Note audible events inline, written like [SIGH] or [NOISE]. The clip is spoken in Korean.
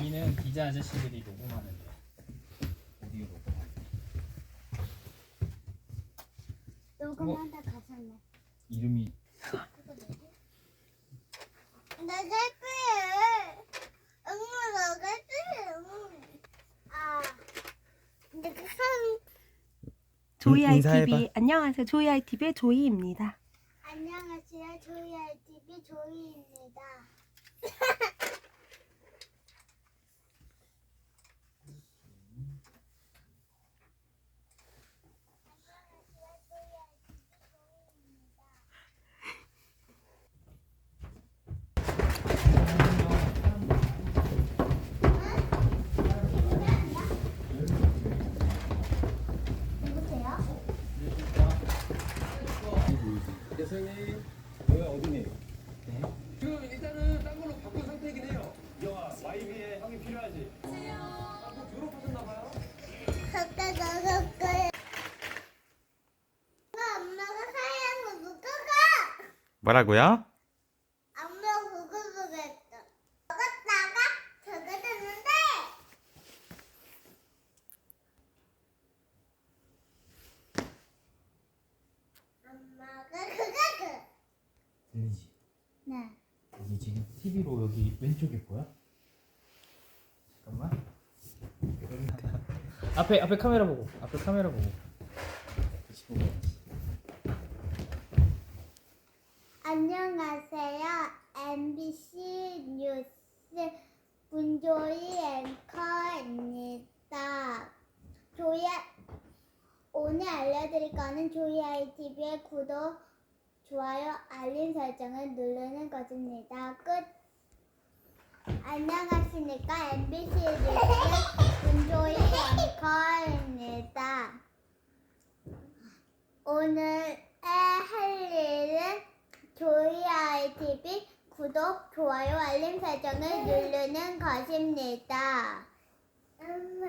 여기는 기자 아저씨들이 녹음하는 데 오디오 녹음하는 데 녹음한다 가셨네. 이름이 내가 했어요. 엄마 너가 했어요. 아, 근데 그 사람 조이 인- 인사해봐. ITV 안녕하세요. 조이 ITV의 조이입니다. 안녕하세요. 조이 RTV 조이입니다. 누구세요? 대선님 여기 어디니? 지금 일단은 딴 걸로 바꾼 상태이긴 해요. 야 YB에 형이 필요하지. 아뭐 졸업하셨나 봐요. 갖다 나갈 거예요. 엄마가 사양 거 누가 가? 뭐라고요? 엄마 그거 보겠어. 먹었다가 저거 됐는데. 엄마가 그거 그. 들리지? 네. 여기 지금 TV로 여기 왼쪽에 보여? 잠깐만. [LAUGHS] 앞에 앞에 카메라 보고 앞에 카메라 보고 같이 보고 안녕하세요. MBC 뉴스 문조이 앵커입니다. 조이 오늘 알려드릴 거는 조이 ITV의 구독, 좋아요, 알림 설정을 누르는 것입니다. 끝. 안녕하십니까 MBC 뉴스 문조이 앵커입니다. 오늘의 할 일은 조이 ITV 구독, 좋아요, 알림 설정을 누르는 것입니다. 엄마,